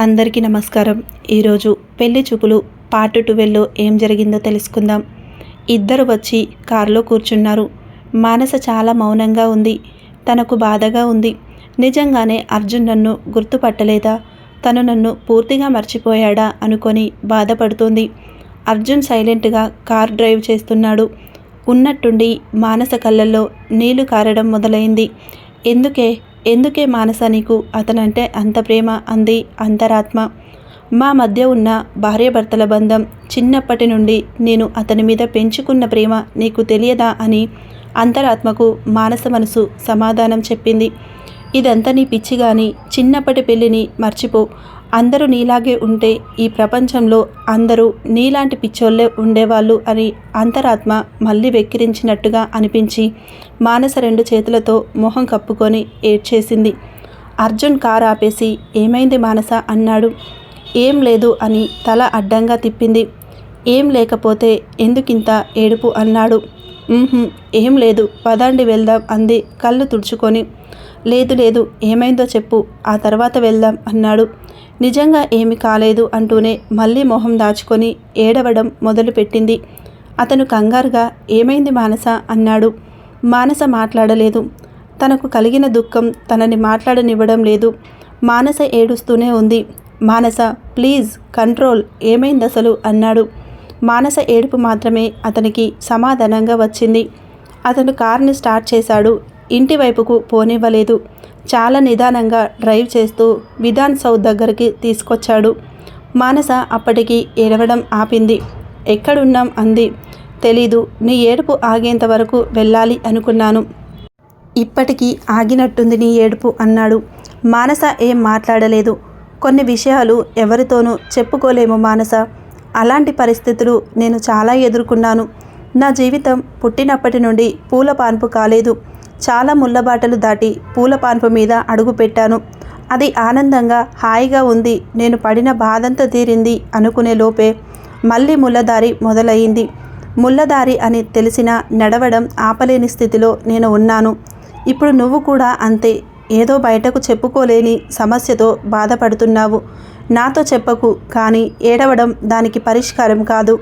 అందరికీ నమస్కారం. ఈరోజు పెళ్ళి చూపులు పార్ట్ టువెల్లో ఏం జరిగిందో తెలుసుకుందాం. ఇద్దరు వచ్చి కారులో కూర్చున్నారు. మానస చాలా మౌనంగా ఉంది. తనకు బాధగా ఉంది. నిజంగానే అర్జున్ నన్ను గుర్తుపట్టలేదా? తను నన్ను పూర్తిగా మర్చిపోయాడా అనుకొని బాధపడుతోంది. అర్జున్ సైలెంట్గా కార్ డ్రైవ్ చేస్తున్నాడు. ఉన్నట్టుండి మానస కళ్ళల్లో నీళ్ళు కారడం మొదలైంది. ఎందుకే? ఎందుకే మానస నీకు? అతనంటే అంత ప్రేమ అంది అంతరాత్మ. మా మధ్య ఉన్న భార్యాభర్తల బంధం చిన్నప్పటి నుండి నేను అతని మీద పెంచుకున్న ప్రేమ నీకు తెలియదా అని అంతరాత్మకు మానస మనసు సమాధానం చెప్పింది. ఇదంతా నీ పిచ్చి కానీ చిన్నప్పటి పెళ్ళిని మర్చిపో. అందరూ నీలాగే ఉంటే ఈ ప్రపంచంలో అందరూ నీలాంటి పిచ్చోళ్ళే ఉండేవాళ్ళు అని అంతరాత్మ మళ్ళీ వెక్కిరించినట్టుగా అనిపించి మానస రెండు చేతులతో మొహం కప్పుకొని ఏడ్చేసింది. అర్జున్ కారు ఆపేసి ఏమైంది మానస? అన్నాడు. ఏం లేదు అని తల అడ్డంగా తిప్పింది. ఏం లేకపోతే ఎందుకింత ఏడుపు? అన్నాడు. ఏం లేదు పదండి వెళ్దాం అంది కళ్ళు తుడుచుకొని. లేదు లేదు ఏమైందో చెప్పు ఆ తర్వాత వెళ్దాం అన్నాడు. నిజంగా ఏమి కాలేదు అంటూనే మళ్ళీ మొహం దాచుకొని ఏడవడం మొదలుపెట్టింది. అతను కంగారుగా ఏమైంది మానస? అన్నాడు. మానస మాట్లాడలేదు. తనకు కలిగిన దుఃఖం తనని మాట్లాడనివ్వడం లేదు. మానస ఏడుస్తూనే ఉంది. మానస ప్లీజ్ కంట్రోల్ ఏమైంది అసలు అన్నాడు. మానస ఏడుపు మాత్రమే అతనికి సమాధానంగా వచ్చింది. అతను కార్ని స్టార్ట్ చేశాడు. ఇంటి వైపుకు పోనివ్వలేదు. చాలా నిదానంగా డ్రైవ్ చేస్తూ విధాన్ సౌద్ దగ్గరికి తీసుకొచ్చాడు. మానస అప్పటికి ఏడవడం ఆపింది. ఎక్కడున్నాం అంది. తెలీదు నీ ఏడుపు ఆగేంత వరకు వెళ్ళాలి అనుకున్నాను. ఇప్పటికీ ఆగినట్టుంది నీ ఏడుపు అన్నాడు. మానస ఏం మాట్లాడలేదు. కొన్ని విషయాలు ఎవరితోనూ చెప్పుకోలేము మానస. అలాంటి పరిస్థితులు నేను చాలా ఎదుర్కొన్నాను. నా జీవితం పుట్టినప్పటి నుండి పూల పాన్పు కాలేదు. చాలా ముళ్ళబాటలు దాటి పూల పాన్పు మీద అడుగు పెట్టాను. అది ఆనందంగా హాయిగా ఉంది. నేను పడిన బాధంతా తీరింది అనుకునే లోపే మళ్ళీ ముళ్ళదారి మొదలయ్యింది. ముళ్ళదారి అని తెలిసిన నడవడం ఆపలేని స్థితిలో నేను ఉన్నాను. ఇప్పుడు నువ్వు కూడా అంతే. ఏదో బయటకు చెప్పుకోలేని సమస్యతో బాధపడుతున్నావు. నాతో చెప్పకు కానీ ఏడవడం దానికి పరిష్కారం కాదు.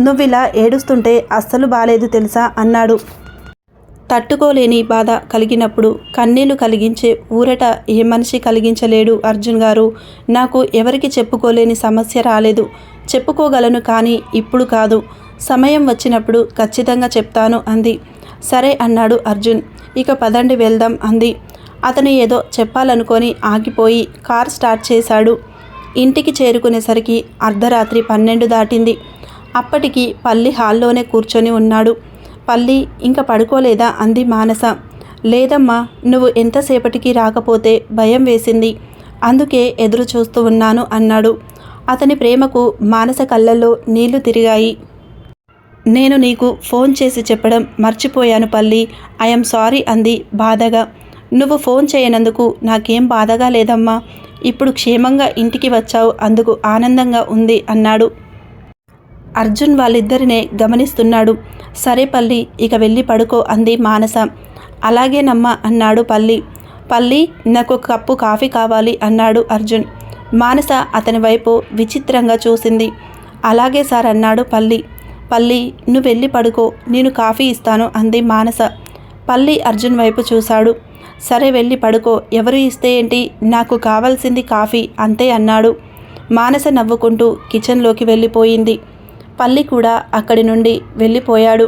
నువ్విలా ఏడుస్తుంటే అస్సలు బాలేదు తెలుసా? అన్నాడు. తట్టుకోలేని బాధ కలిగినప్పుడు కన్నీళ్ళు కలిగించే ఊరట ఏ మనిషి కలిగించలేడు అర్జున్ గారు. నాకు ఎవరికి చెప్పుకోలేని సమస్య రాలేదు. చెప్పుకోగలను కానీ ఇప్పుడు కాదు. సమయం వచ్చినప్పుడు ఖచ్చితంగా చెప్తాను అంది. సరే అన్నాడు అర్జున్. ఇక పదండి వెళ్దాం అంది. అతను ఏదో చెప్పాలనుకొని ఆగిపోయి కార్ స్టార్ట్ చేశాడు. ఇంటికి చేరుకునేసరికి అర్ధరాత్రి పన్నెండు దాటింది. అప్పటికి పల్లి హాల్లోనే కూర్చొని ఉన్నాడు. పల్లి ఇంకా పడుకోలేదా? అంది మానస. లేదమ్మా నువ్వు ఎంతసేపటికి రాకపోతే భయం వేసింది. అందుకే ఎదురు చూస్తూ ఉన్నాను అన్నాడు. అతని ప్రేమకు మానస కళ్ళల్లో నీళ్ళు తిరిగాయి. నేను నీకు ఫోన్ చేసి చెప్పడం మర్చిపోయాను పల్లి. ఐఎమ్ సారీ అంది బాధగా. నువ్వు ఫోన్ చేయనందుకు నాకేం బాధగా లేదమ్మా. ఇప్పుడు క్షేమంగా ఇంటికి వచ్చావు అందుకు ఆనందంగా ఉంది అన్నాడు. అర్జున్ వాళ్ళిద్దరినే గమనిస్తున్నాడు. సరే పల్లి ఇక వెళ్ళి పడుకో అంది మానస. అలాగేనమ్మా అన్నాడు పల్లి. పల్లి నాకు ఒక కప్పు కాఫీ కావాలి అన్నాడు అర్జున్. మానస అతని వైపు విచిత్రంగా చూసింది. అలాగే సార్ అన్నాడు పల్లి. పల్లి నువ్వు వెళ్ళి పడుకో నేను కాఫీ ఇస్తాను అంది మానస. పల్లి అర్జున్ వైపు చూశాడు. సరే వెళ్ళి పడుకో ఎవరు ఇస్తే ఏంటి నాకు కావాల్సింది కాఫీ అంతే అన్నాడు. మానస నవ్వుకుంటూ కిచెన్లోకి వెళ్ళిపోయింది. పల్లి కూడా అక్కడి నుండి వెళ్ళిపోయాడు.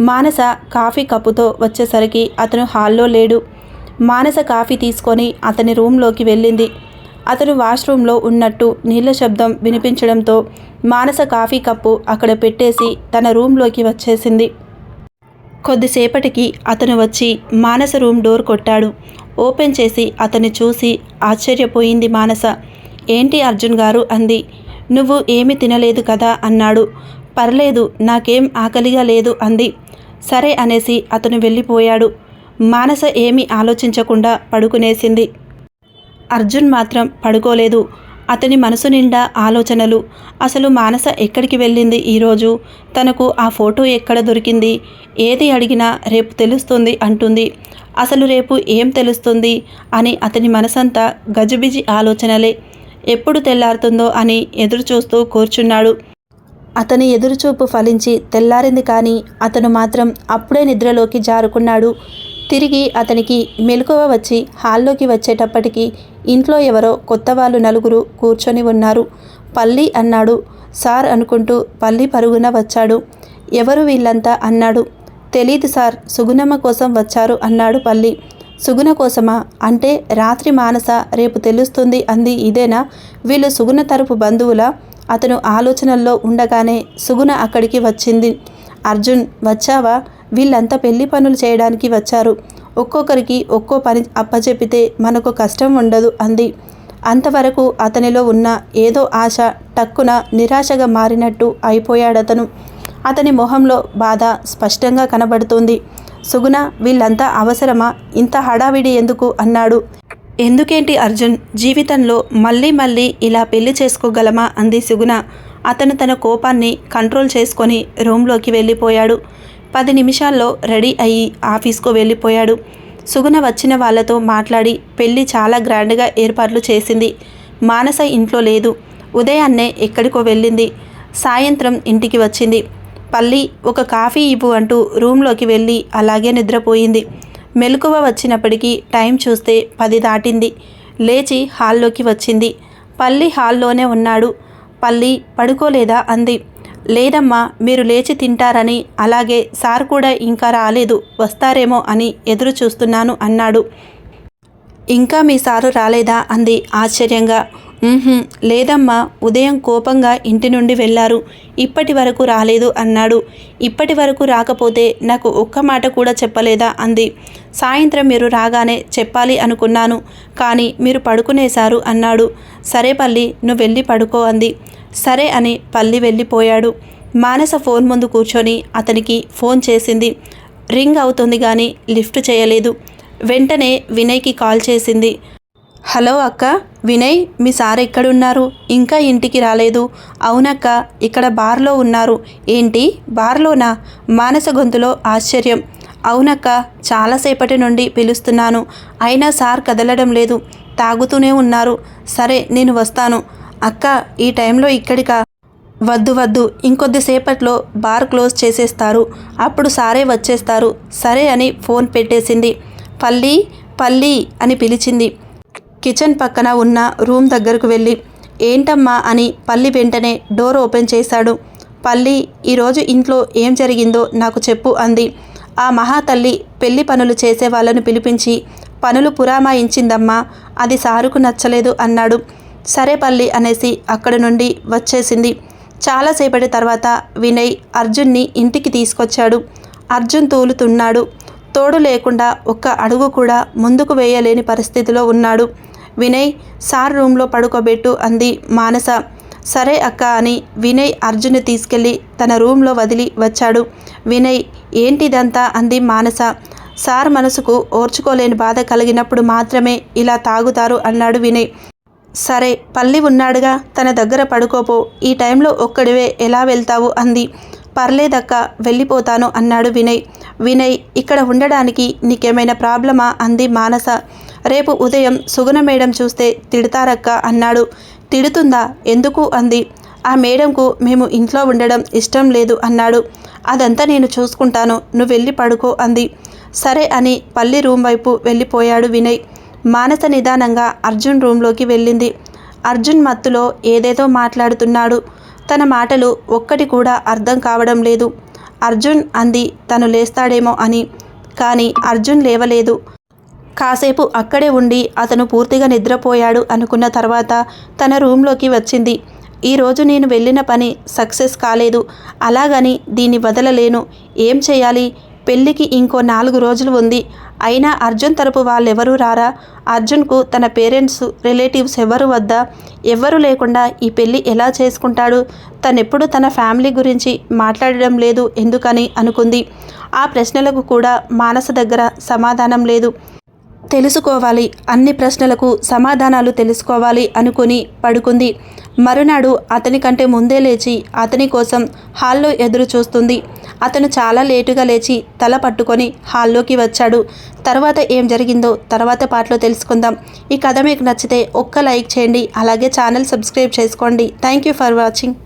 మానస కాఫీ కప్పుతో వచ్చేసరికి అతను హాల్లో లేడు. మానస కాఫీ తీసుకొని అతని రూంలోకి వెళ్ళింది. అతను వాష్రూంలో ఉన్నట్టు నీళ్ళ శబ్దం వినిపించడంతో మానస కాఫీ కప్పు అక్కడ పెట్టేసి తన రూంలోకి వచ్చేసింది. కొద్దిసేపటికి అతను వచ్చి మానస రూమ్ డోర్ కొట్టాడు. ఓపెన్ చేసి అతన్ని చూసి ఆశ్చర్యపోయింది మానస. ఏంటి అర్జున్ గారు? అంది. నువ్వు ఏమి తినలేదు కదా అన్నాడు. పర్లేదు నాకేం ఆకలిగా లేదు అంది. సరే అనేసి అతను వెళ్ళిపోయాడు. మానస ఏమీ ఆలోచించకుండా పడుకునేసింది. అర్జున్ మాత్రం పడుకోలేదు. అతని మనసు నిండా ఆలోచనలు. అసలు మానస ఎక్కడికి వెళ్ళింది ఈరోజు? తనకు ఆ ఫోటో ఎక్కడ దొరికింది? ఏది అడిగినా రేపు తెలుస్తుంది అంటుంది. అసలు రేపు ఏం తెలుస్తుంది? అని అతని మనసంతా గజిబిజి ఆలోచనలే. ఎప్పుడు తెల్లారుతుందో అని ఎదురుచూస్తూ కూర్చున్నాడు. అతని ఎదురుచూపు ఫలించి తెల్లారింది కానీ అతను మాత్రం అప్పుడే నిద్రలోకి జారుకున్నాడు. తిరిగి అతనికి మెలకువ వచ్చి హాల్లోకి వచ్చేటప్పటికి ఇంట్లో ఎవరో కొత్త వాళ్ళు నలుగురు కూర్చొని ఉన్నారు. పల్లి అన్నాడు. సార్ అనుకుంటూ పల్లి పరుగున వచ్చాడు. ఎవరు వీళ్ళంతా? అన్నాడు. తెలీదు సార్. సుగుణమ్మ కోసం వచ్చారు అన్నాడు పల్లి. సుగుణ కోసమా? అంటే రాత్రి మానస రేపు తెలుస్తుంది అంది ఇదేనా? వీళ్ళు సుగుణ తరపు బంధువుల? అతను ఆలోచనల్లో ఉండగానే సుగుణ అక్కడికి వచ్చింది. అర్జున్ వచ్చావా? వీళ్ళంతా పెళ్ళి పనులు చేయడానికి వచ్చారు. ఒక్కొక్కరికి ఒక్కో పని అప్పచెపితే మనకు కష్టం ఉండదు అంది. అంతవరకు అతనిలో ఉన్న ఏదో ఆశ టక్కున నిరాశగా మారినట్టు అయిపోయాడతను. అతని మొహంలో బాధ స్పష్టంగా కనబడుతుంది. సుగుణ వీళ్ళంతా అవసరమా? ఇంత హడావిడి ఎందుకు? అన్నాడు. ఎందుకేంటి అర్జున్? జీవితంలో మళ్ళీ మళ్ళీ ఇలా పెళ్ళి చేసుకోగలమా? అంది సుగుణ. అతను తన కోపాన్ని కంట్రోల్ చేసుకొని రూమ్లోకి వెళ్ళిపోయాడు. పది నిమిషాల్లో రెడీ అయ్యి ఆఫీస్కు వెళ్ళిపోయాడు. సుగుణ వచ్చిన వాళ్ళతో మాట్లాడి పెళ్ళి చాలా గ్రాండ్గా ఏర్పాట్లు చేసింది. మానస ఇంట్లో లేదు. ఉదయాన్నే ఎక్కడికో వెళ్ళింది. సాయంత్రం ఇంటికి వచ్చింది. పల్లి ఒక కాఫీ ఇవ్వు అంటూ రూమ్లోకి వెళ్ళి అలాగే నిద్రపోయింది. మెలకువ వచ్చినప్పటికీ టైం చూస్తే పది దాటింది. లేచి హాల్లోకి వచ్చింది. పల్లి హాల్లోనే ఉన్నాడు. పల్లి పడుకోలేదా? అంది. లేదమ్మా మీరు లేచి తింటారని అలాగే సార్ కూడా ఇంకా రాలేదు. వస్తారేమో అని ఎదురు చూస్తున్నాను అన్నాడు. ఇంకా మీ సారు రాలేదా? అంది ఆశ్చర్యంగా. లేదమ్మా ఉదయం కోపంగా ఇంటి నుండి వెళ్ళారు. ఇప్పటి వరకు రాలేదు అన్నాడు. ఇప్పటి వరకు రాకపోతే నాకు ఒక్క మాట కూడా చెప్పలేదా అంది. సాయంత్రం మీరు రాగానే చెప్పాలి అనుకున్నాను. కానీ మీరు పడుకునేశారు అన్నాడు. సరే పల్లి నువ్వు వెళ్ళి పడుకో అంది. సరే అని పల్లి వెళ్ళిపోయాడు. మానస ఫోన్ ముందు కూర్చొని అతనికి ఫోన్ చేసింది. రింగ్ అవుతుంది కానీ లిఫ్ట్ చేయలేదు. వెంటనే వినయ్కి కాల్ చేసింది. హలో అక్క వినయ్ మీ సార్ ఎక్కడున్నారు? ఇంకా ఇంటికి రాలేదు. అవునక్క ఇక్కడ బార్లో ఉన్నారు. ఏంటి బార్లోనా? మానస గొంతులో ఆశ్చర్యం. అవునక్క చాలాసేపటి నుండి పిలుస్తున్నాను. అయినా సార్ కదలడం లేదు. తాగుతూనే ఉన్నారు. సరే నేను వస్తాను. అక్క ఈ టైంలో ఇక్కడికా? వద్దు వద్దు. ఇంకొద్దిసేపట్లో బార్ క్లోజ్ చేసేస్తారు. అప్పుడు సారే వచ్చేస్తారు. సరే అని ఫోన్ పెట్టేసింది. పల్లి పల్లి అని పిలిచింది. కిచెన్ పక్కన ఉన్న రూమ్ దగ్గరకు వెళ్ళి ఏంటమ్మా అని పల్లి వెంటనే డోర్ ఓపెన్ చేశాడు. పల్లి ఈరోజు ఇంట్లో ఏం జరిగిందో నాకు చెప్పు అంది. ఆ మహాతల్లి పెళ్ళి పనులు చేసే వాళ్ళను పిలిపించి పనులు పురామాయించిందమ్మా అది సారుకు నచ్చలేదు అన్నాడు. సరే పల్లి అనేసి అక్కడి నుండి వచ్చేసింది. చాలాసేపటి తర్వాత వినయ్ అర్జున్ని ఇంటికి తీసుకొచ్చాడు. అర్జున్ తూలుతున్నాడు. తోడు లేకుండా ఒక్క అడుగు కూడా ముందుకు వేయలేని పరిస్థితిలో ఉన్నాడు. వినయ్ సార్ రూమ్లో పడుకోబెట్టు అంది మానస. సరే అక్క అని వినయ్ అర్జున్ తీసుకెళ్ళి తన రూమ్లో వదిలి వచ్చాడు. వినయ్ ఏంటిదంతా? అంది మానస. సార్ మనసుకు ఓర్చుకోలేని బాధ కలిగినప్పుడు మాత్రమే ఇలా తాగుతారు అన్నాడు వినయ్. సరే పల్లి ఉన్నాడుగా తన దగ్గర పడుకోపో. ఈ టైంలో ఒక్కడివే ఎలా వెళ్తావు? అంది. పర్లేదక్క వెళ్ళిపోతాను అన్నాడు వినయ్. వినయ్ ఇక్కడ ఉండడానికి నీకేమైనా ప్రాబ్లమా? అంది మానస. రేపు ఉదయం సుగుణ మేడం చూస్తే తిడతారక్క అన్నాడు. తిడుతుందా? ఎందుకు? అంది. ఆ మేడంకు మేము ఇంట్లో ఉండడం ఇష్టం లేదు అన్నాడు. అదంతా నేను చూసుకుంటాను. నువ్వు వెళ్ళి పడుకో అంది. సరే అని పల్లి రూమ్ వైపు వెళ్ళిపోయాడు వినయ్. మానస నిదానంగా అర్జున్ రూమ్లోకి వెళ్ళింది. అర్జున్ మత్తులో ఏదేదో మాట్లాడుతున్నాడు. తన మాటలు ఒక్కటి కూడా అర్థం కావడం లేదు. అర్జున్ అంది తను లేస్తాడేమో అని. కానీ అర్జున్ లేవలేదు. కాసేపు అక్కడే ఉండి అతను పూర్తిగా నిద్రపోయాడు అనుకున్న తర్వాత తన రూమ్లోకి వచ్చింది. ఈరోజు నేను వెళ్ళిన పని సక్సెస్ కాలేదు. అలాగని దీన్ని వదలలేను. ఏం చేయాలి? పెళ్ళికి ఇంకో నాలుగు రోజులు ఉంది. అయినా అర్జున్ తరపు వాళ్ళెవరూ రారా? అర్జున్కు తన పేరెంట్స్ రిలేటివ్స్ ఎవరు వద్ద? ఎవ్వరూ లేకుండా ఈ పెళ్ళి ఎలా చేసుకుంటాడు? తనెప్పుడు తన ఫ్యామిలీ గురించి మాట్లాడడం లేదు ఎందుకని అనుకుంది. ఆ ప్రశ్నలకు కూడా మానస దగ్గర సమాధానం లేదు. తెలుసుకోవాలి. అన్ని ప్రశ్నలకు సమాధానాలు తెలుసుకోవాలి అనుకుని పడుకుంది. మరునాడు అతని కంటే ముందే లేచి అతని కోసం హాల్లో ఎదురు చూస్తుంది. అతను చాలా లేటుగా లేచి తల పట్టుకొని హాల్లోకి వచ్చాడు. తర్వాత ఏం జరిగిందో తర్వాత పాటలో తెలుసుకుందాం. ఈ కథ మీకు నచ్చితే ఒక్క లైక్ చేయండి. అలాగే ఛానల్ సబ్స్క్రైబ్ చేసుకోండి. Thank you for watching.